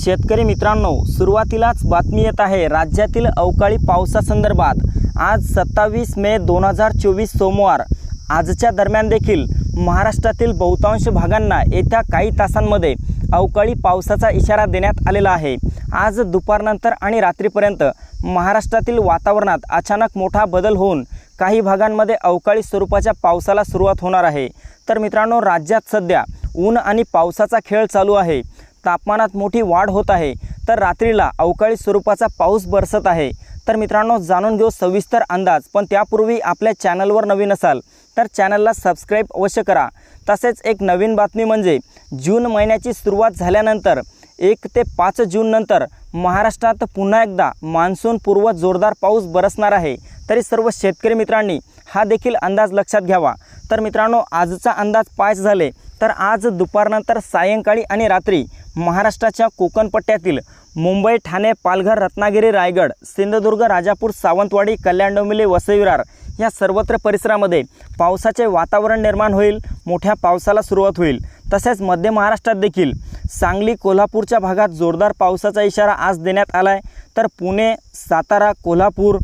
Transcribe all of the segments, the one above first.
शेतकरी मित्रांनो सुरुवातीलाच बातमी येत आहे राज्यातील अवकाळी पावसासंदर्भात. आज सत्तावीस मे दोन हजार चोवीस सोमवार. आजच्या दरम्यान देखील महाराष्ट्रातील बहुतांश भागांना येत्या काही तासांमध्ये अवकाळी पावसाचा इशारा देण्यात आलेला आहे. आज दुपारनंतर आणि रात्रीपर्यंत महाराष्ट्रातील वातावरणात अचानक मोठा बदल होऊन काही भागांमध्ये अवकाळी स्वरूपाच्या पावसाला सुरुवात होणार आहे. तर मित्रांनो राज्यात सध्या ऊन आणि पावसाचा खेळ चालू आहे. तापमानात मोठी वाढ होत आहे. तर रात्रीला अवकाळी स्वरूपाचा पाऊस बरसत आहे. तर मित्रांनो जाणून घेऊ सविस्तर अंदाज पण त्यापूर्वी आपल्या चॅनलवर नवीन असाल तर चॅनलला सबस्क्राईब अवश्य करा. तसेच एक नवीन बातमी म्हणजे जून महिन्याची सुरुवात झाल्यानंतर एक ते पाच जूननंतर महाराष्ट्रात पुन्हा एकदा मान्सूनपूर्व जोरदार पाऊस बरसणार आहे. तरी सर्व शेतकरी मित्रांनी हा देखील अंदाज लक्षात घ्यावा. तर मित्रांनो आजचा अंदाज पाच झाले. तर आज दुपारनंतर सायंकाळी आणि रात्री महाराष्ट्राच्या कोकणपट्ट्यातील मुंबई ठाणे पालघर रत्नागिरी रायगड सिंधुदुर्ग राजापूर सावंतवाडी कल्याण डोंबिवली वसईविरार या सर्वत्र परिसरामध्ये पावसाचे वातावरण निर्माण होईल मोठ्या पावसाला सुरुवात होईल. तसेच मध्य महाराष्ट्रात देखील सांगली कोल्हापूरच्या भागात जोरदार पावसाचा इशारा आज देण्यात आला आहे तर पुणे सातारा कोल्हापूर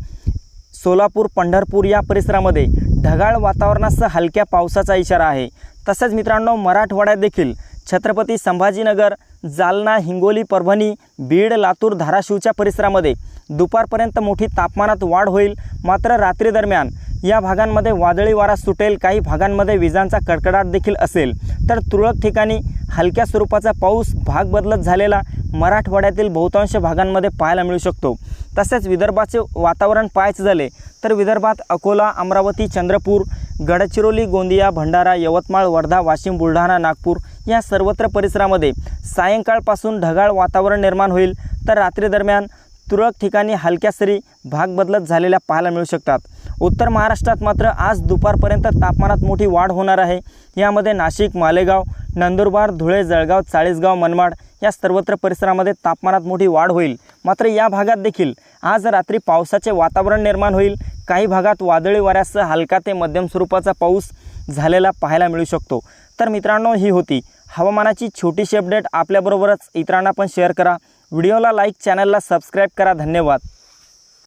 सोलापूर पंढरपूर या परिसरामध्ये ढगाळ वातावरणासह हलक्या पावसाचा इशारा आहे. तसेच मित्रांनो मराठवाड्यात देखील छत्रपती संभाजीनगर जालना हिंगोली परभणी बीड लातूर धाराशिवच्या परिसरामध्ये दुपारपर्यंत मोठी तापमानात वाढ होईल. मात्र रात्री दरम्यान या भागांमध्ये वादळी वारा सुटेल काही भागांमध्ये विजांचा कडकडाट देखील असेल. तर तुरळक ठिकाणी हलक्या स्वरूपाचा पाऊस भाग बदलत झालेला मराठवाड्यातील बहुतांश भागांमध्ये पाहायला मिळू शकतो. तसेच विदर्भाचे वातावरण पाहायचे झाले तर विदर्भात अकोला अमरावती चंद्रपूर गडचिरोली गोंदिया भंडारा यवतमाळ वर्धा वाशिम बुलढाणा नागपूर या सर्वत्र परिसरामध्ये सायंकाळपासून ढगाळ वातावरण निर्माण होईल. तर रात्रीदरम्यान तुरळक ठिकाणी हलक्या सरी भाग बदलत झालेल्या पाहायला मिळू शकतात. उत्तर महाराष्ट्रात मात्र आज दुपारपर्यंत तापमानात मोठी वाढ होणार आहे. यामध्ये नाशिक मालेगाव नंदुरबार धुळे जळगाव चाळीसगाव मनमाड या सर्वत्र परिसरामध्ये तापमानात मोठी वाढ होईल. मात्र या भागात देखील आज रात्री पावसाचे वातावरण निर्माण होईल. काही भागात वादळी वाऱ्यासह हलका ते मध्यम स्वरूपाचा पाऊस झालेला पाहायला मिळू शकतो. तर मित्रांनो ही होती हवामानाची छोटीशी अपडेट आपल्याबरोबरच इतरांना पण शेअर करा. व्हिडिओला लाईक चॅनलला सबस्क्राईब करा. धन्यवाद.